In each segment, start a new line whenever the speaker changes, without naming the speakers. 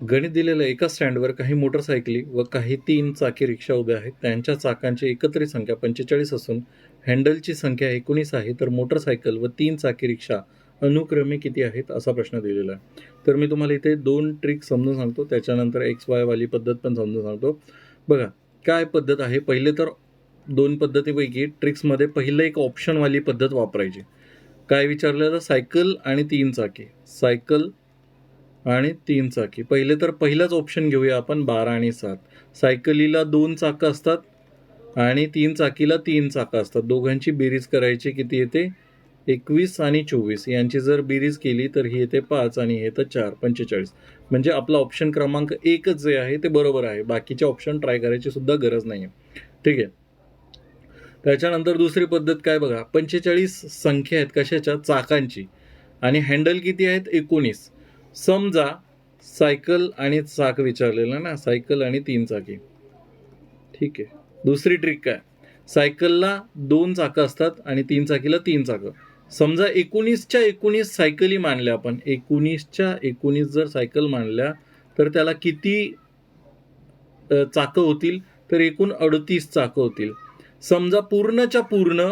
गणित दिलेलं एका स्टँडवर काही मोटरसायकली व काही तीन चाकी रिक्षा उभ्या आहेत. त्यांच्या चाकांची एकत्रित संख्या पंचेचाळीस असून हँडलची संख्या एकोणीस आहे. तर मोटरसायकल व तीन चाकी रिक्षा अनुक्रमे किती आहेत असा प्रश्न दिलेला आहे. तर मी तुम्हाला इथे दोन ट्रिक समजून सांगतो. त्याच्यानंतर एक्स वायवाली पद्धत पण समजून सांगतो. बघा काय पद्धत आहे? पहिले तर दोन पद्धतीपैकी ट्रिक्समध्ये पहिलं एक ऑप्शनवाली पद्धत वापरायची. काय विचारलं? तर सायकल आणि तीन चाकी. सायकल आणि तीन चाकी. पहिले तर पहिलाच ऑप्शन घेऊया आपण बारा आणि सात. सायकलीला दोन चाकं असतात आणि तीन चाकीला तीन चाकं असतात. दोघांची बेरीज करायची किती येते? एकवीस आणि चोवीस. यांची जर बेरीज केली तर ही येते पाच आणि हे येतं चार पंचेचाळीस. म्हणजे आपला ऑप्शन क्रमांक एकच जे आहे ते बरोबर आहे. बाकीचे ऑप्शन ट्राय करायची सुद्धा गरज नाही आहे ठीक आहे? त्याच्यानंतर दुसरी पद्धत काय बघा? पंचेचाळीस संख्या आहेत कशाच्या? चाकांची. आणि हँडल किती आहेत? एकोणीस. समजा सायकल आणि चाक विचारलेलं ना सायकल आणि तीन चाकी. ठीक आहे. दुसरी ट्रिक काय? सायकलला दोन चाकं असतात आणि तीन चाकीला तीन चाकं. समजा एकोणीसच्या एकोणीस सायकली मानल्या आपण. एकोणीसच्या एकोणीस जर सायकल मानल्या तर त्याला किती चाकं होतील? तर एकूण अडतीस चाकं होतील. समजा पूर्णच्या पूर्ण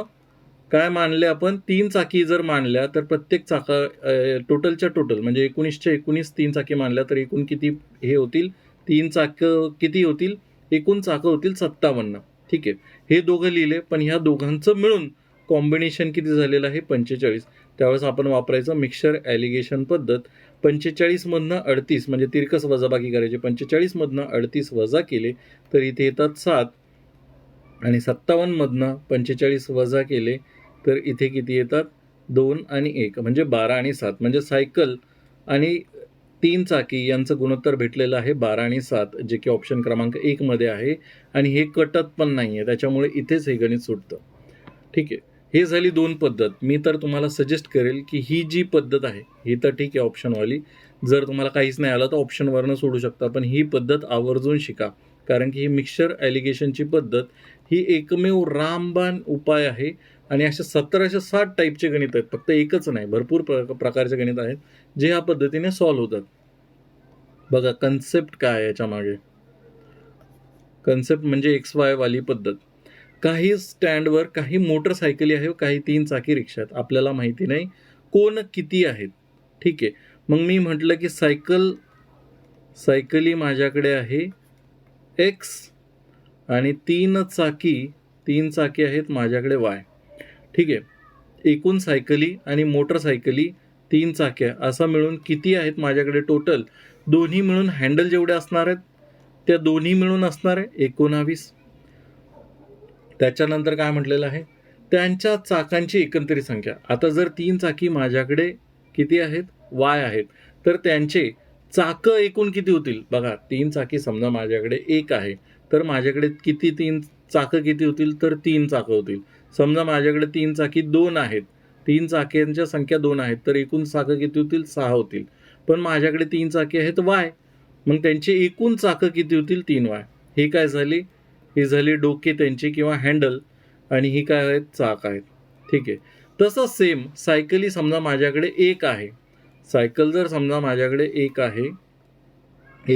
काय मानले आपण? तीन चाकी जर मानल्या तर प्रत्येक चाका टोटलच्या टोटल म्हणजे एकोणीसच्या एकोणीस तीन चाकी मानल्या तर एकूण किती हे होतील? तीन चाकं किती होतील? एकूण चाकं होतील सत्तावन्न. ठीक आहे? हे दोघं लिहिले पण ह्या दोघांचं मिळून कॉम्बिनेशन किती झालेलं आहे? पंचेचाळीस. त्यावेळेस आपण वापरायचं मिक्सर ॲलिगेशन पद्धत. पंचेचाळीसमधनं अडतीस म्हणजे तिरकस वजाबाकी करायची. पंचेचाळीसमधनं अडतीस वजा केले तर इथे येतात सात. आणि सत्तावन्नमधनं पंचेचाळीस वजा केले तर इथे किती येतात? दोन आणि एक. म्हणजे बारा आणि सात. म्हणजे सायकल आणि तीन चाकी यांचं गुणोत्तर भेटलेलं आहे बारा आणि सात जे की ऑप्शन क्रमांक एकमध्ये आहे. आणि हे कटत पण नाही आहे त्याच्यामुळे इथेच हे गणित सुटतं. ठीक आहे. हे झाली दोन पद्धत. मी तर तुम्हाला सजेस्ट करेल की ही जी पद्धत आहे ही तर ठीक आहे ऑप्शनवाली जर तुम्हाला काहीच नाही आलं तर ऑप्शनवरनं सोडू शकता. पण ही पद्धत आवर्जून शिका. कारण की ही मिक्सचर ॲलिगेशनची पद्धत ही एकमेव रामबाण उपाय आहे. आणि अशा सतराशे साठ टाईपचे गणित आहेत. फक्त एकच नाही भरपूर प्र प्रकारचे गणित आहेत जे ह्या पद्धतीने सॉल्व्ह होतात. बघा कन्सेप्ट काय आहे याच्या मागे? कन्सेप्ट म्हणजे एक्स वाय वाली पद्धत. काही स्टँडवर काही मोटरसायकली आहे काही तीन चाकी रिक्षा आहेत आपल्याला माहिती नाही कोण किती आहेत. ठीक आहे. मग मी म्हटलं की सायकल सायकली माझ्याकडे आहे एक्स आणि तीन चाकी तीन चाकी आहेत माझ्याकडे वाय ठीक आहे. एकूण सायकली आणि मोटरसायकली तीन चाक्या असा मिळून किती आहेत माझ्याकडे टोटल दोन्ही मिळून हँडल जेवढे असणार आहेत त्या दोन्ही मिळून असणार आहे एकोणावीस. त्याच्यानंतर काय म्हटलेलं आहे? त्यांच्या चाकांची एकंदरीत संख्या. आता जर तीन चाकी माझ्याकडे किती आहेत? वाय आहेत. तर त्यांचे चाकं एकूण किती होतील? बघा तीन चाकी समजा माझ्याकडे एक आहे. तर माझ्याकडे किती तीन चाकं किती होतील? तर तीन चाकं होतील. समजा माझ्याकडे तीन चाकी दोन आहेत. तीन चाक्यांच्या संख्या दोन आहेत तर एकूण चाकं किती होतील? सहा होतील. पण माझ्याकडे तीन चाकी आहेत वाय. मग त्यांचे एकूण चाकं किती होतील? तीन वाय. हे काय झाली? ही झाली डोके त्यांची किंवा हँडल आणि ही काय आहेत? चाक आहेत. ठीक आहे. तसं सेम सायकली समजा माझ्याकडे एक आहे. सायकल जर समजा माझ्याकडे एक आहे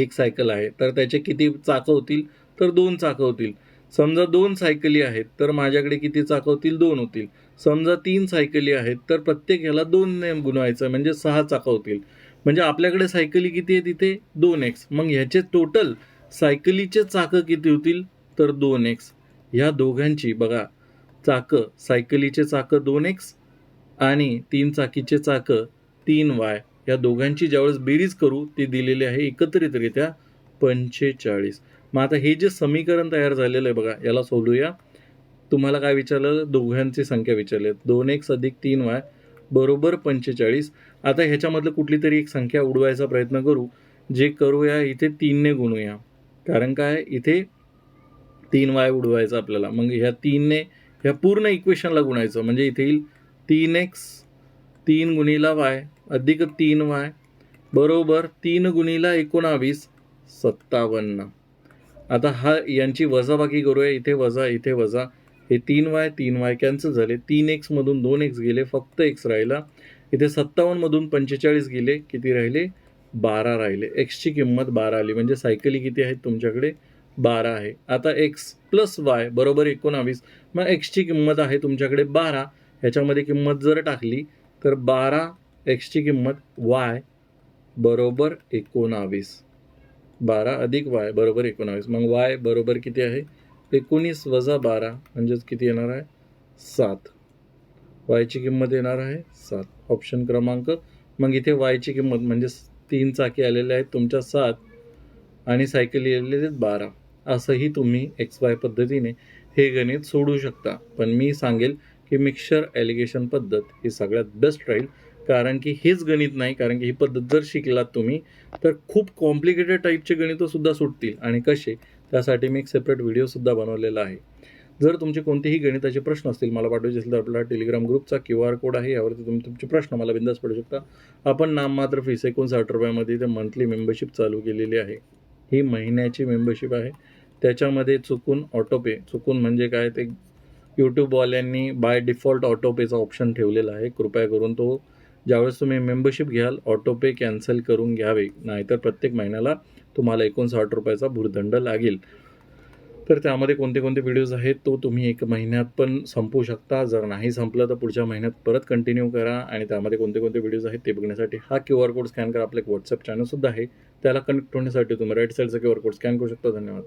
एक सायकल आहे तर त्याचे किती चाकं होतील? तर दोन चाकं होतील. समजा दोन सायकली आहेत तर माझ्याकडे किती चाकं होतील दोन होतील. समजा तीन सायकली आहेत तर प्रत्येक ह्याला दोन ने गुणवायचं म्हणजे सहा चाकं होतील म्हणजे आपल्याकडे सायकली किती आहे तिथे दोन एक्स. मग ह्याचे टोटल सायकलीचे चाकं किती होतील? तर दोन एक्स. ह्या दोघांची बघा चाकं सायकलीचे चाकं दोन एक्स आणि तीन चाकीचे चाकं तीन वाय. या दोघांची ज्यावेळेस बेरीज करू ती दिलेली आहे एकत्रितरित्या पंचेचाळीस. मग आता हे जे समीकरण तयार झालेलं आहे बघा याला सोडूया. तुम्हाला काय विचारलं? दोघांची संख्या विचारली. दोन एक्स अधिक तीन वाय बरोबर पंचेचाळीस. आता ह्याच्यामधलं कुठली तरी एक संख्या उडवायचा प्रयत्न करू. जे करूया इथे तीनने गुणूया. कारण काय? इथे तीन वाय उडवायचं आपल्याला. मग ह्या तीनने ह्या पूर्ण इक्वेशनला गुणायचं. म्हणजे इथे येईल तीन एक्स तीन गुणीला वाय अधिक तीन वाय बरोबर तीन गुणीला एकोणावीस सत्तावन्न. आता हा यांची वजाबाकी करूया इथे वजा इथे वजा. हे तीन वाय तीन वाय कॅन्सल झाले. तीन एक्समधून दोन एक्स गेले फक्त एक्स राहिला. इथे सत्तावन्नमधून पंचेचाळीस गेले किती राहिले? बारा राहिले. एक्सची किंमत बारा आली. म्हणजे सायकली किती आहेत तुमच्याकडे? बारा आहे. आता एक्स प्लस वाय बरोबर एकोणावीस. मग एक्सची किंमत आहे तुमच्याकडे बारा. ह्याच्यामध्ये किंमत जर टाकली तर बारा एक्सची किंमत वाय बरोबर एकोणावीस. बारा अधिक वाय बरोबर एकोणावीस. मग वाय बरोबर किती आहे? एकोणीस वजा बारा म्हणजेच किती येणार आहे? सात. वायची किंमत येणार आहे? सात. ऑप्शन क्रमांक. मग इथे वायची किंमत म्हणजे तीन चाकी आलेले आहेत तुमच्या सात आणि सायकल आलेले आहेत बारा. असंही तुम्ही एक्स वाय पद्धतीने हे गणित सोडू शकता. पण मी सांगेल की मिक्सचर ॲलिगेशन पद्धत ही सगळ्यात बेस्ट राहील. कारण की हेच गणित नाही कारण की ही पद्धत जर शिकलात तुम्ही तर खूप कॉम्प्लिकेटेड टाईपचे गणितंसुद्धा सुटतील. आणि कसे? त्यासाठी मी एक सेपरेट व्हिडिओसुद्धा बनवलेला आहे. जर तुमचे कोणतेही गणिताचे प्रश्न असतील मला पाठवायचे असेल तर आपला टेलिग्राम ग्रुपचा क्यू आर कोड आहे यावरती तुम्ही तुमचे प्रश्न मला बिंदास पडू शकता. आपण नाममात्र फीस एकोणसाठ रुपयामध्ये ते मंथली मेंबरशिप चालू केलेली आहे. ही महिन्याची मेंबरशिप आहे. त्याच्यामध्ये चुकून ऑटोपे चुकून म्हणजे काय? ते यूट्यूबवाल्यांनी बाय डिफॉल्ट ऑटोपेचा ऑप्शन ठेवलेला आहे. कृपया करून तो ज्यावेळेस तुम्ही मेंबरशिप घ्याल ऑटोपे कॅन्सल करून घ्यावे. नाहीतर प्रत्येक महिन्याला तुम्हाला एकोणसाठ रुपयाचा भूर्दंड लागेल. तर त्यामध्ये कोणते कोणते व्हिडिओज आहेत तो तुम्ही एक महिन्यात पण संपवू शकता. जर नाही संपलं तर पुढच्या महिन्यात परत कंटिन्यू करा. आणि त्यामध्ये कोणते कोणते व्हिडिओज आहेत ते बघण्यासाठी हा क्यू आर कोड स्कॅन करा. आपलं एक व्हॉट्सअप चॅनलसुद्धा आहे. त्याला कनेक्ट होण्यासाठी तुम्ही राईट साईडचा क्यू आर कोड स्कॅन करू शकता. धन्यवाद.